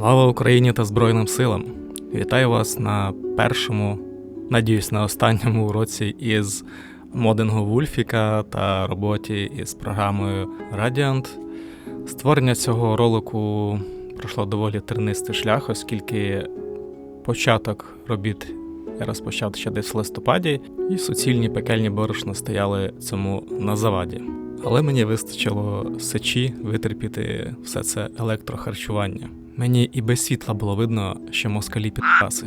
Слава Україні та Збройним силам! Вітаю вас на першому, надіюсь, на останньому уроці із модингу Вульфіка та роботі із програмою Radiant. Створення цього ролику пройшло доволі тернистий шлях, оскільки початок робіт я розпочав ще десь в листопаді, і суцільні пекельні борошна стояли цьому на заваді. Але мені вистачило сечі витерпіти все це електрохарчування. Мені і без світла було видно, що москалі підпаси,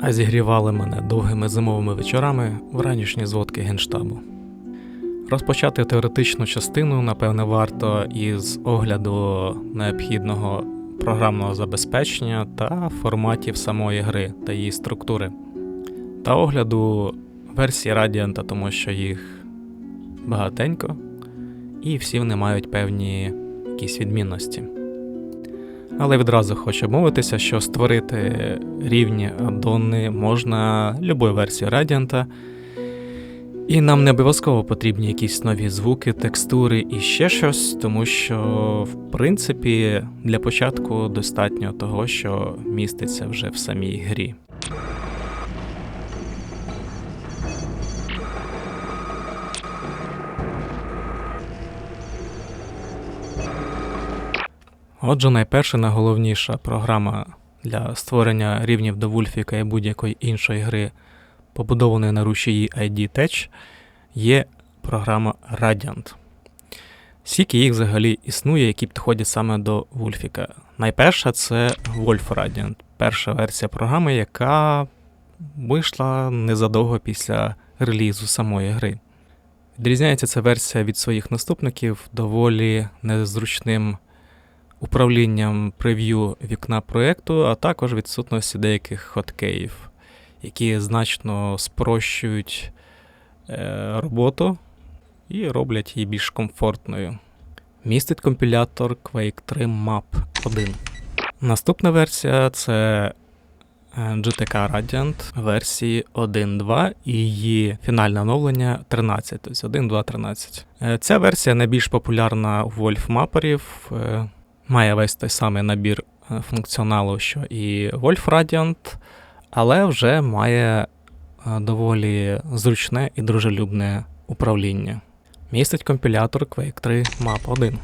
а зігрівали мене довгими зимовими вечорами в ранішні зводки генштабу. Розпочати теоретичну частину, напевне, варто із огляду необхідного програмного забезпечення та форматів самої гри та її структури, та огляду версії Radiant, тому що їх багатенько, і всі вони мають певні якісь відмінності. Але відразу хочу мовитися, що створити рівні аддони можна любою версією Radiant, і нам не обов'язково потрібні якісь нові звуки, текстури і ще щось, тому що, в принципі, для початку достатньо того, що міститься вже в самій грі. Отже, найперша найголовніша програма для створення рівнів до Вульфіка і будь-якої іншої гри, побудованої на рушії ID Tech, є програма Radiant. Скільки їх взагалі існує, які підходять саме до Вульфіка. Найперша це Wolf Radiant, перша версія програми, яка вийшла незадовго після релізу самої гри. Відрізняється ця версія від своїх наступників доволі незручним управлінням прев'ю вікна проєкту, а також відсутності деяких хоткеїв, які значно спрощують е, роботу і роблять її більш комфортною. Містить компілятор Quake 3 Map 1. Наступна версія це е, GTK Radiant версії 1.2 і її фінальне оновлення 13, тобто 1.2.13. Ця версія найбільш популярна у Wolf маперів. Е, має весь той самий набір е, функціоналу, що і Wolf Radiant, але вже має е, доволі зручне і дружелюбне управління. Містить компілятор Quake 3 Map 1.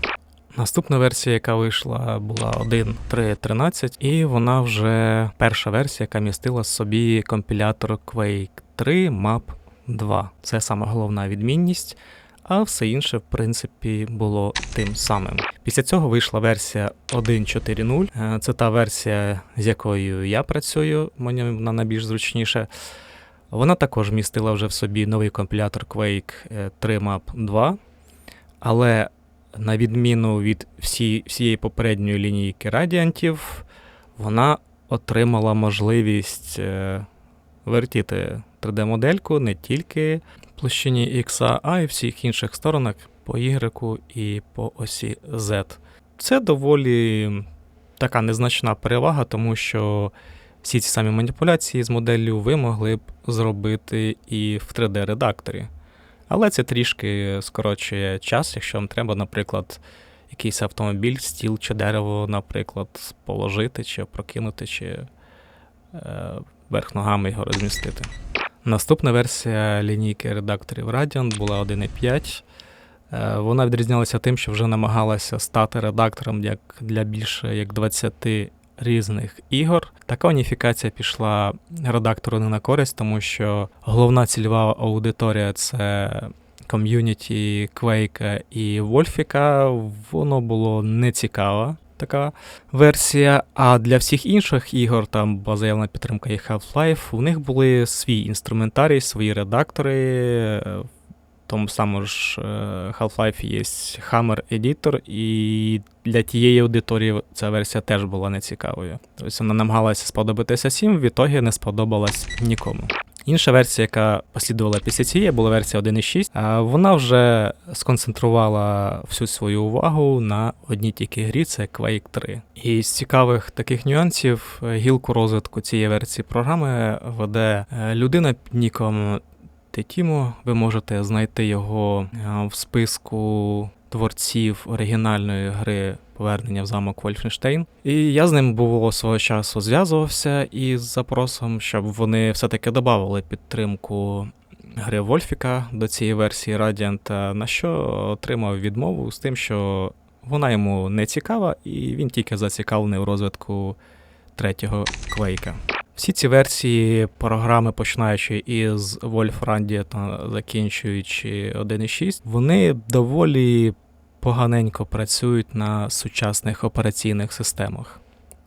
Наступна версія, яка вийшла, була 1.3.13, і вона вже перша версія, яка містила собі компілятор Quake 3 Map 2. Це саме головна відмінність а все інше, в принципі, було тим самим. Після цього вийшла версія 1.4.0. Е, це та версія, з якою я працюю, мені вона найбільш зручніша. Вона також містила вже в собі новий компілятор Quake 3 Map 2, але на відміну від всі, всієї попередньої лінійки радіантів, вона отримала можливість е, вертіти 3D-модельку не тільки площині X, а й всіх інших сторонах по Y і по осі Z. Це доволі така незначна перевага, тому що всі ці самі маніпуляції з моделлю ви могли б зробити і в 3D-редакторі. Але це трішки скорочує час, якщо вам треба, наприклад, якийсь автомобіль, стіл чи дерево, наприклад, положити, чи прокинути, чи е, верх ногами його розмістити. Наступна версія лінійки редакторів Radiant була 1.5. Е, вона відрізнялася тим, що вже намагалася стати редактором як для більше як 20 різних ігор. Така уніфікація пішла редактору не на користь, тому що головна цільова аудиторія це ком'юніті Quake і Вольфіка. Воно було нецікаво така версія. А для всіх інших ігор, там була заявлена підтримка і Half-Life, у них були свій інструментарій, свої редактори. В тому самому ж е, Half-Life є Hammer Editor, і для тієї аудиторії ця версія теж була нецікавою. Тобто вона намагалася сподобатися всім, в ітогі не сподобалась нікому. Інша версія, яка послідувала після цієї, була версія 1.6. Вона вже сконцентрувала всю свою увагу на одній тільки грі, це Quake 3. І з цікавих таких нюансів е, гілку розвитку цієї версії програми веде е, людина під ніком Тетімо. Ви можете знайти його е, в списку творців оригінальної гри повернення в замок Вольфенштейн. І я з ним було свого часу зв'язувався із запросом, щоб вони все-таки додали підтримку гри Вольфіка до цієї версії Radiant, на що отримав відмову з тим, що вона йому не цікава, і він тільки зацікавлений у розвитку третього квейка. Всі ці версії програми, починаючи із Wolf Randia та закінчуючи 1.6, вони доволі поганенько працюють на сучасних операційних системах.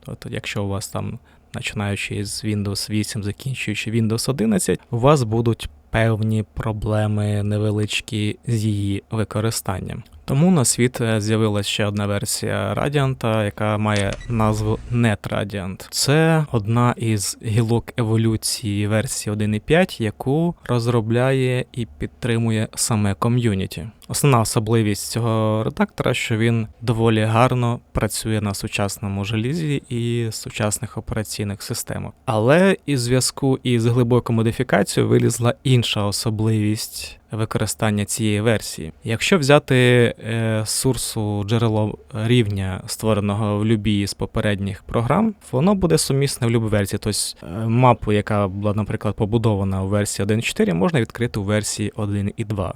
Тобто, якщо у вас там, починаючи з Windows 8, закінчуючи Windows 11, у вас будуть певні проблеми невеличкі з її використанням. Тому на світ е, з'явилася ще одна версія Radiant, яка має назву Net Radiant. Це одна із гілок еволюції версії 1.5, яку розробляє і підтримує саме ком'юніті. Основна особливість цього редактора, що він доволі гарно працює на сучасному желізі і сучасних операційних системах. Але із зв'язку із глибокою модифікацією вилізла інша особливість використання цієї версії. Якщо взяти е, сурсу джерело рівня, створеного в любій з попередніх програм, воно буде сумісне в любій версії. Тобто е, мапу, яка була, наприклад, побудована у версії 1.4, можна відкрити у версії 1.2.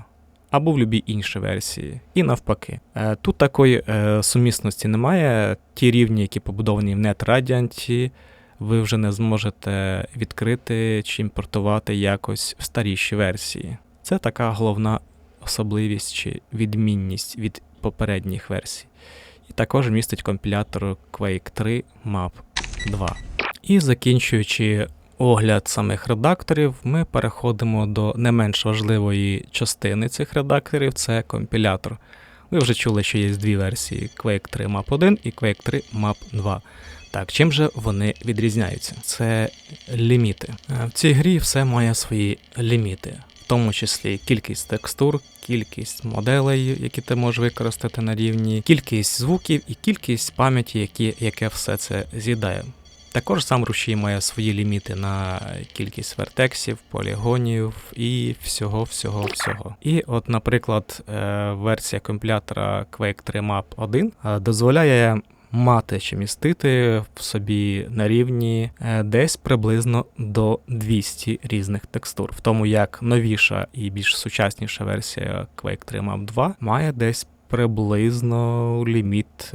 Або в будь-якій іншій версії, і навпаки. Е, тут такої е, сумісності немає. Ті рівні, які побудовані в NetRadiant, ви вже не зможете відкрити чи імпортувати якось в старіші версії. Це така головна особливість чи відмінність від попередніх версій. І також містить компілятор Quake 3 Map 2. І закінчуючи огляд самих редакторів, ми переходимо до не менш важливої частини цих редакторів це компілятор. Ви вже чули, що є дві версії Quake 3 Map 1 і Quake 3 Map 2. Так, чим же вони відрізняються? Це ліміти. Е, в цій грі все має свої ліміти в тому числі кількість текстур, кількість моделей, які ти можеш використати на рівні, кількість звуків і кількість пам'яті, які, яке все це з'їдає. Також сам рушій має свої ліміти на кількість вертексів, полігонів і всього-всього-всього. І от, наприклад, е, версія компілятора Quake 3 Map 1 е, дозволяє мати чи містити в собі на рівні е, десь приблизно до 200 різних текстур, в тому як новіша і більш сучасніша версія Quake 3 Map 2 має десь приблизно ліміт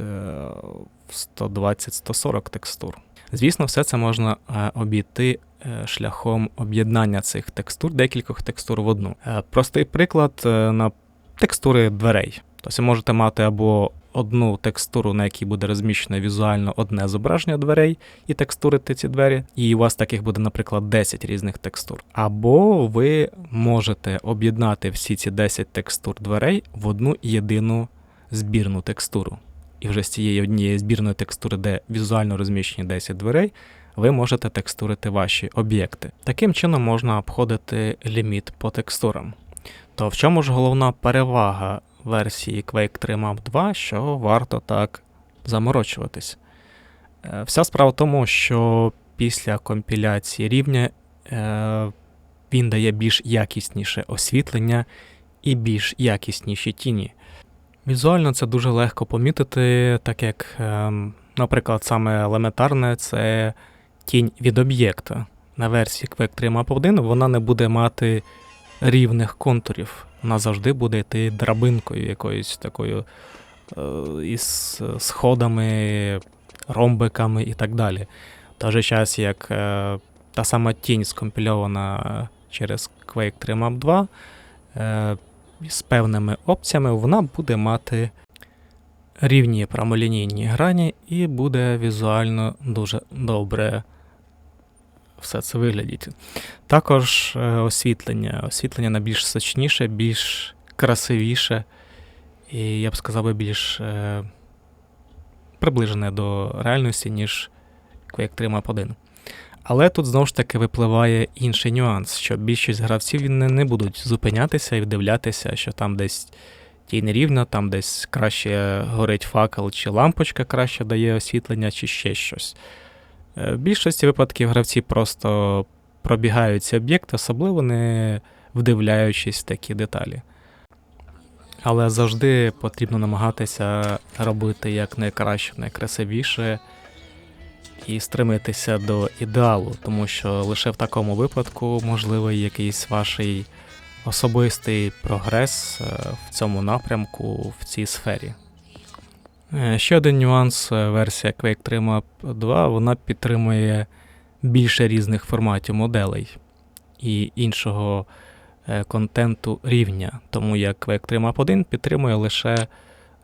120-140 е, текстур. Звісно, все це можна е, обійти шляхом об'єднання цих текстур, декількох текстур в одну. Простий приклад на текстури дверей. Тобто можете мати або одну текстуру, на якій буде розміщено візуально одне зображення дверей і текстурити ці двері, і у вас таких буде, наприклад, 10 різних текстур. Або ви можете об'єднати всі ці 10 текстур дверей в одну єдину збірну текстуру. І вже з цієї однієї збірної текстури, де візуально розміщені 10 дверей, ви можете текстурити ваші об'єкти. Таким чином можна обходити ліміт по текстурам. То в чому ж головна перевага версії Quake 3 Map 2, що варто так заморочуватись. Е, вся справа в тому, що після компіляції рівня е, він дає більш якісніше освітлення і більш якісніші тіні. Візуально це дуже легко помітити, так як, е, наприклад, саме елементарне це тінь від об'єкта. На версії Quake 3 Map 1 вона не буде мати рівних контурів вона завжди буде йти драбинкою якоюсь такою е, із сходами, ромбиками і так далі. В той же час, як е, та сама тінь скомпільована через Quake 3 Map 2, е, з певними опціями вона буде мати рівні прямолінійні грані і буде візуально дуже добре все це виглядить. Також е, освітлення. Освітлення на більш сочніше, більш красивіше, і я б сказав, би більш е, приближене до реальності, ніж Quake 3 Map 1. Але тут знову ж таки випливає інший нюанс, що більшість гравців не, не будуть зупинятися і вдивлятися, що там десь тінь рівна, там десь краще горить факел, чи лампочка краще дає освітлення, чи ще щось. Е, в більшості випадків гравці просто пробігають ці об'єкти, особливо не вдивляючись в такі деталі. Але завжди потрібно намагатися робити як найкраще, найкрасивіше і стремитися до ідеалу, тому що лише в такому випадку можливий якийсь ваш особистий прогрес е, в цьому напрямку, в цій сфері. Е, Ще один нюанс: е, версія Quake 3 Map 2 вона підтримує більше різних форматів моделей і іншого контенту рівня, тому як Quake 3 Map 1 підтримує лише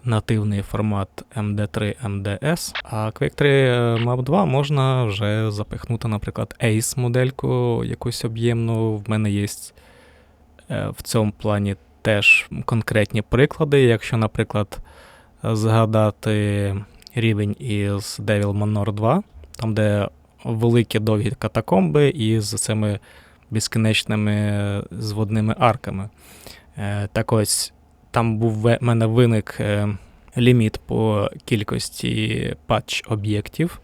нативний формат MD3 MDS, а Quake 3 Map 2 можна вже запихнути, наприклад, ACE модельку якусь об'ємну. В мене є е, в цьому плані теж конкретні приклади. Якщо, наприклад, згадати рівень із Devil Manor 2, там, де великі довгі катакомби із цими безкінечними зводними арками. Е, Так ось там був в мене виник е, ліміт по кількості патч-об'єктів.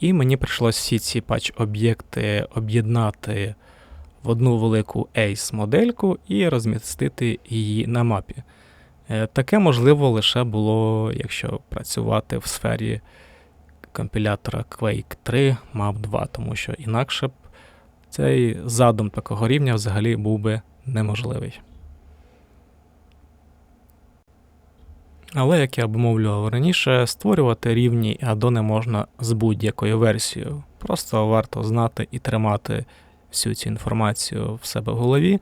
І мені прийшлося всі ці патч-об'єкти об'єднати в одну велику ACE-модельку і розмістити її на мапі. Е, Таке можливо лише було, якщо працювати в сфері компілятора Quake 3 Map 2, тому що інакше б цей задум такого рівня взагалі був би неможливий. Але, як я обумовлював раніше, створювати рівні адони можна з будь-якою версією. Просто варто знати і тримати всю цю інформацію в себе в голові.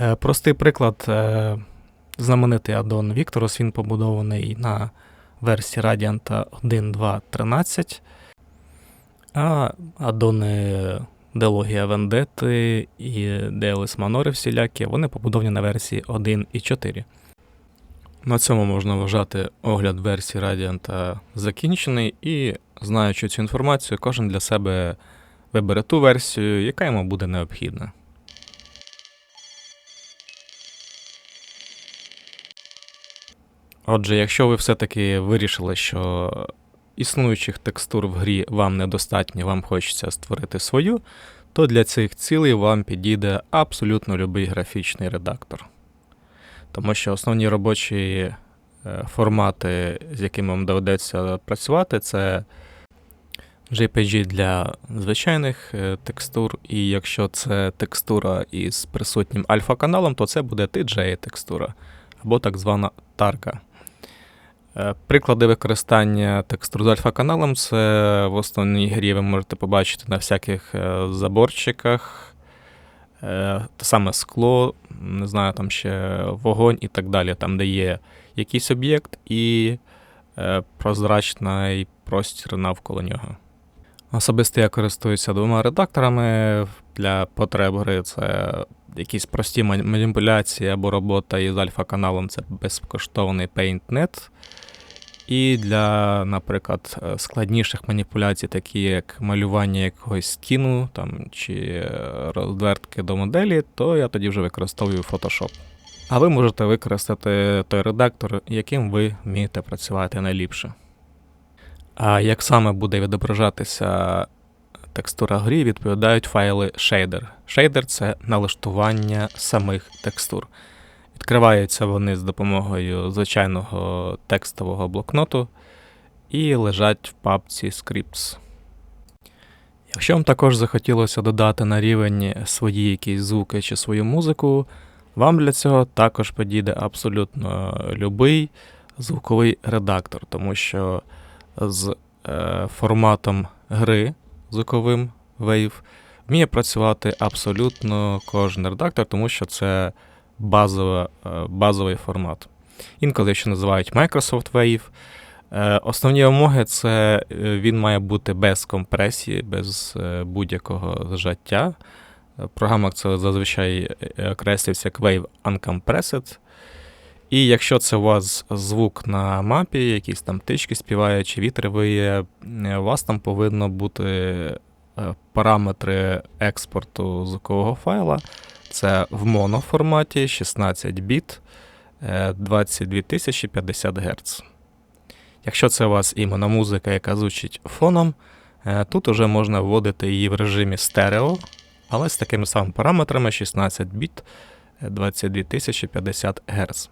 Е, Простий приклад, е, знаменитий аддон Victorus, він побудований на версії Radiant 1.2.13, а аддони Делогія Вендети і Дейлис Манори всілякі, вони побудовані на версії 1.4. На цьому можна вважати огляд версії Radiant закінчений, і, знаючи цю інформацію, кожен для себе вибере ту версію, яка йому буде необхідна. Отже, якщо ви все-таки вирішили, що існуючих текстур в грі вам недостатньо, вам хочеться створити свою, то для цих цілей вам підійде абсолютно будь-який графічний редактор. Тому що основні робочі е, формати, з якими вам доведеться працювати, це JPG для звичайних е, текстур, і якщо це текстура із присутнім альфа-каналом, то це буде TJ-текстура або так звана тарка. Е, Приклади використання текстур з альфа-каналом це в основній грі ви можете побачити на всяких заборчиках, те саме скло, не знаю, там ще вогонь і так далі, там, де є якийсь об'єкт і е, прозрачний простір навколо нього. Особисто я користуюся двома редакторами для потреб гри. Це якісь прості маніпуляції або робота із альфа-каналом це безкоштовний PaintNet. І для, наприклад, е, складніших маніпуляцій, такі як малювання якогось скіну там, чи е, розвертки до моделі, то я тоді вже використовую Photoshop. А ви можете використати той редактор, яким ви вмієте працювати найліпше. А як саме буде відображатися текстура грі, відповідають файли shader. Shader це налаштування самих текстур. Відкриваються вони з допомогою звичайного текстового блокноту і лежать в папці Scripts. Якщо вам також захотілося додати на рівень свої якісь звуки чи свою музику, вам для цього також підійде абсолютно любий звуковий редактор, тому що з е, форматом гри звуковим Wave вміє працювати абсолютно кожен редактор, тому що це базова, е, базовий формат. Інколи ще називають Microsoft Wave. Е, Основні вимоги це е, він має бути без компресії, без е, будь-якого зжаття. В програмах це зазвичай окреслюється як Wave Uncompressed. І якщо це у вас звук на мапі, якісь там птички співають чи вітер виє, у вас там повинно бути параметри експорту звукового файла. Це в моноформаті 16 біт е, 22 тисячі 50 Гц. Якщо це у вас іменно музика, яка звучить фоном, е, тут уже можна вводити її в режимі стерео, але з такими самими параметрами 16 біт 22 50 Гц.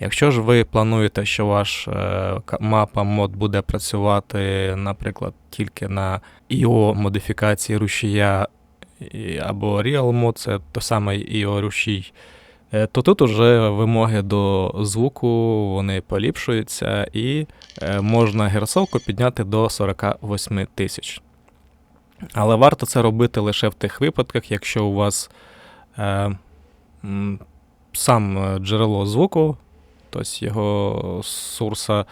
Якщо ж ви плануєте, що ваш е, мапа мод буде працювати, наприклад, тільки на IO модифікації рушія або Real Mode, це той самий рушій, е, то тут уже вимоги до звуку вони поліпшуються і е, можна герцовку підняти до 48 тисяч. Але варто це робити лише в тих випадках, якщо у вас е, сам джерело звуку тобто його сурса,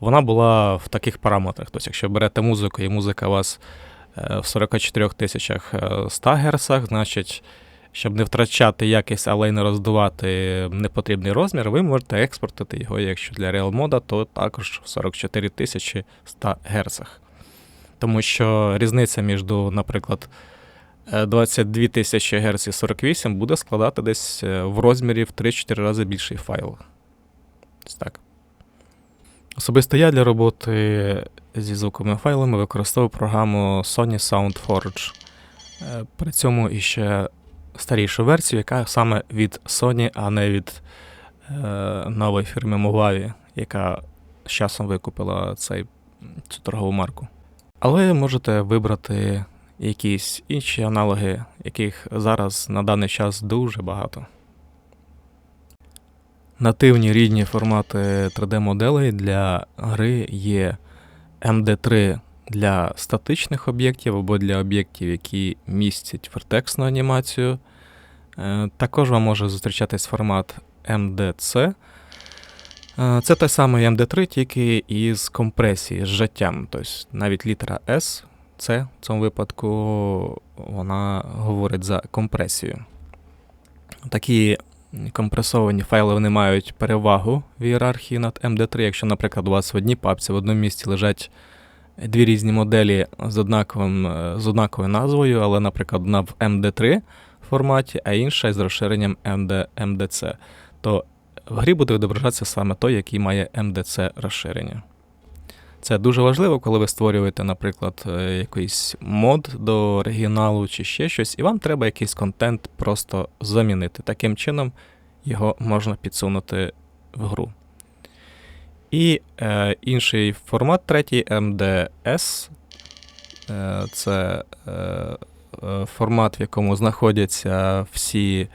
вона була в таких параметрах. Тобто, якщо берете музику, і музика вас е, в 44 тисячах 100 е, Гц, значить, щоб не втрачати якість, але й не роздувати непотрібний розмір, ви можете експортити його, якщо для Real мода, то також в 44 тисячі 100 Гц. Тому що різниця між, наприклад, 22 е, тисячі Гц і 48 буде складати десь в розмірі в 3-4 рази більший файл. Так. Особисто я для роботи зі звуковими файлами використовую програму Sony SoundForge. Е, при цьому іще старішу версію, яка саме від Sony, а не від е, нової фірми Movavi, яка з часом викупила цей, цю торгову марку. Але можете вибрати якісь інші аналоги, яких зараз на даний час дуже багато. Нативні рідні формати 3D-моделей для гри є MD3 для статичних об'єктів або для об'єктів, які містять вертексну анімацію. Е, також вам може зустрічатись формат MDC. Е, це той самий MD3, тільки із компресії, зжаттям. Тобто навіть літера S, C в цьому випадку вона говорить за компресію. Такі компресовані файли вони мають перевагу в ієрархії над MD3. Якщо, наприклад, у вас в одній папці в одному місці лежать дві різні моделі з однаковим, е, з однаковою назвою, але, наприклад, одна в MD3 форматі, а інша з розширенням MD, MDC, то в грі буде відображатися саме той, який має MDC розширення. Це дуже важливо, коли ви створюєте, наприклад, е, якийсь мод до оригіналу чи ще щось, і вам треба якийсь контент просто замінити. Таким чином його можна підсунути в гру. І е, інший формат, третій MDS. Е, Це е, е, формат, в якому знаходяться всі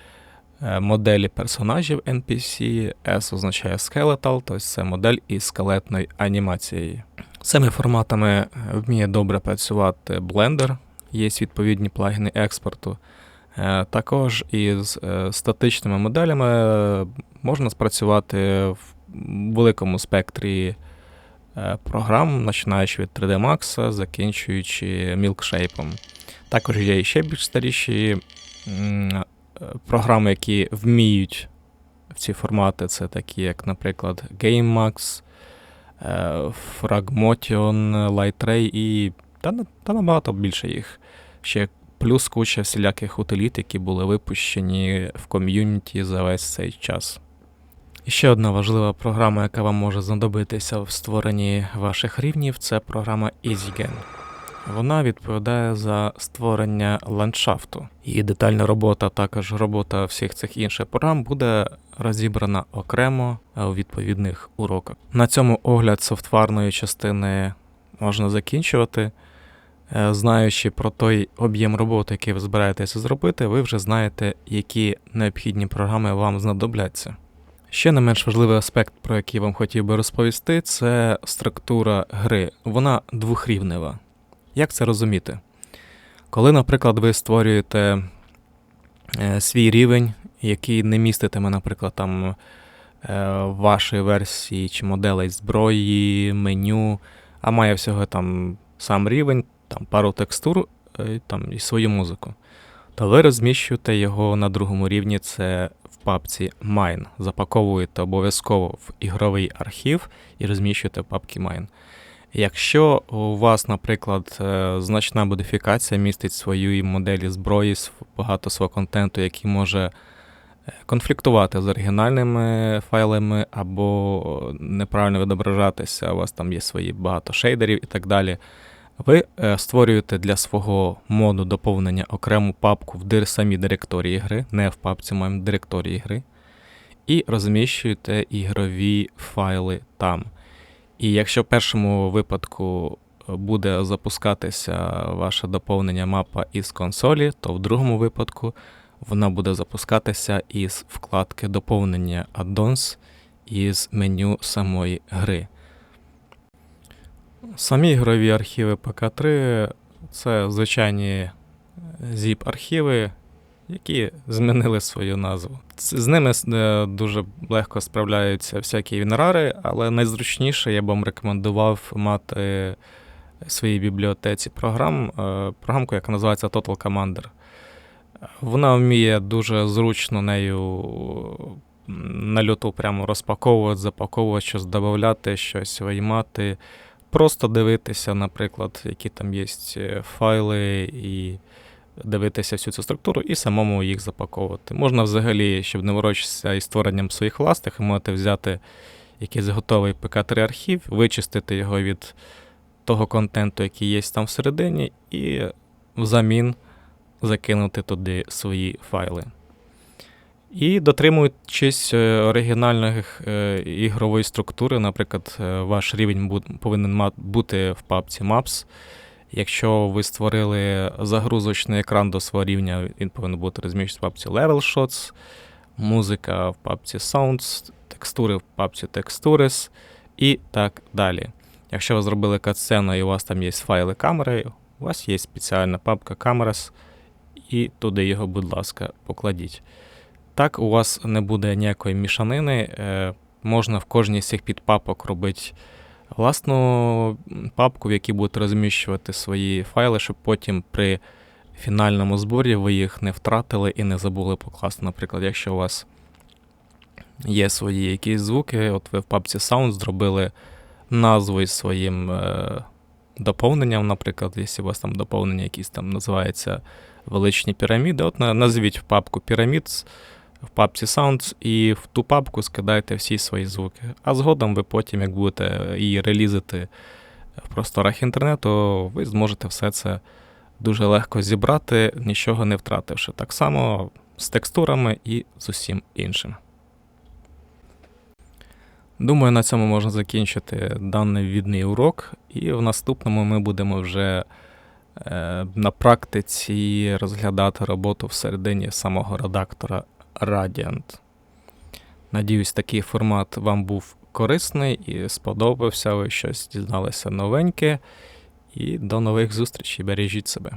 моделі персонажів NPC. S означає skeletal, тобто це модель із скелетною анімацією. Цими форматами е, вміє добре працювати Blender, є відповідні плагіни експорту. Е, також із е, статичними моделями можна спрацювати в великому спектрі програм, починаючи від 3D Max, закінчуючи Milkshape. Також є ще більш старіші програми, які вміють в ці формати. Це такі, як, наприклад, GameMax, Fragmotion, Lightray і та, та набагато більше їх. Ще плюс куча всіляких утиліт, які були випущені в ком'юніті за весь цей час. І ще одна важлива програма, яка вам може знадобитися в створенні ваших рівнів, це програма EasyGen. Вона відповідає за створення ландшафту. Її детальна робота, також робота всіх цих інших програм буде розібрана окремо у відповідних уроках. На цьому огляд софтварної частини можна закінчувати. Е, знаючи про той об'єм роботи, який ви збираєтеся зробити, ви вже знаєте, які необхідні програми вам знадобляться. Ще не менш важливий аспект, про який вам хотів би розповісти, це структура гри. Вона двохрівнева. Як це розуміти? Коли, наприклад, ви створюєте е, свій рівень, який не міститиме, наприклад, там е, вашої версії чи моделей зброї, меню, а має всього там сам рівень, там пару текстур е, там, і свою музику, то ви розміщуєте його на другому рівні, це в папці Mine. Запаковуєте обов'язково в ігровий архів і розміщуєте в папці Mine. Якщо у вас, наприклад, е, значна модифікація містить свої моделі зброї, багато свого контенту, який може е, конфліктувати з оригінальними файлами або неправильно відображатися, у вас там є свої багато шейдерів і так далі, Ви е, створюєте для свого моду доповнення окрему папку в самій директорії гри, не в папці, маємо директорії гри, і розміщуєте ігрові файли там. І якщо в першому випадку е, буде запускатися ваше доповнення мапа із консолі, то в другому випадку вона буде запускатися із вкладки доповнення Add-ons із меню самої гри. Самі ігрові архіви ПК3 це звичайні zip-архіви, які змінили свою назву. З ними е, дуже легко справляються всякі вінрари, але найзручніше я б вам рекомендував мати в своїй бібліотеці програм, е, програмку, яка називається Total Commander. Вона вміє дуже зручно нею на люту прямо розпаковувати, запаковувати, щось додати, щось виймати. Просто дивитися, наприклад, які там є е, файли, і дивитися всю цю структуру, і самому їх запаковувати. Можна взагалі, щоб не ворочитися із створенням своїх власних, ви можете взяти якийсь готовий ПК3 архів, вичистити його від того контенту, який є там всередині, і взамін закинути туди свої файли. І дотримуючись е, оригінальних е, ігрової структури, наприклад, е, ваш рівень повинен бути в папці Maps. Якщо ви створили загрузочний екран до свого рівня, він повинен бути розміщений в папці Level Shots, музика в папці Sounds, текстури в папці Textures і так далі. Якщо ви зробили катсцену і у вас там є файли камери, у вас є спеціальна папка Cameras, і туди його, будь ласка, покладіть. Так, у вас не буде ніякої мішанини. е, Можна в кожній з цих підпапок робити власну папку, в якій будете розміщувати свої файли, щоб потім при фінальному зборі ви їх не втратили і не забули покласти. Наприклад, якщо у вас є свої якісь звуки, от ви в папці Sound зробили назву із своїм е, доповненням, наприклад, якщо у вас там доповнення якісь там називається величні піраміди, от назвіть в папку Pyramids, в папці Sounds і в ту папку скидайте всі свої звуки. А згодом ви потім, як будете її релізити в просторах інтернету, ви зможете все це дуже легко зібрати, нічого не втративши. Так само з текстурами і з усім іншим. Думаю, на цьому можна закінчити даний відний урок, і в наступному ми будемо вже е, на практиці розглядати роботу всередині самого редактора Radiant. Надіюсь, такий формат вам був корисний і сподобався. Ви щось дізналися новеньке. І до нових зустрічей. Бережіть себе.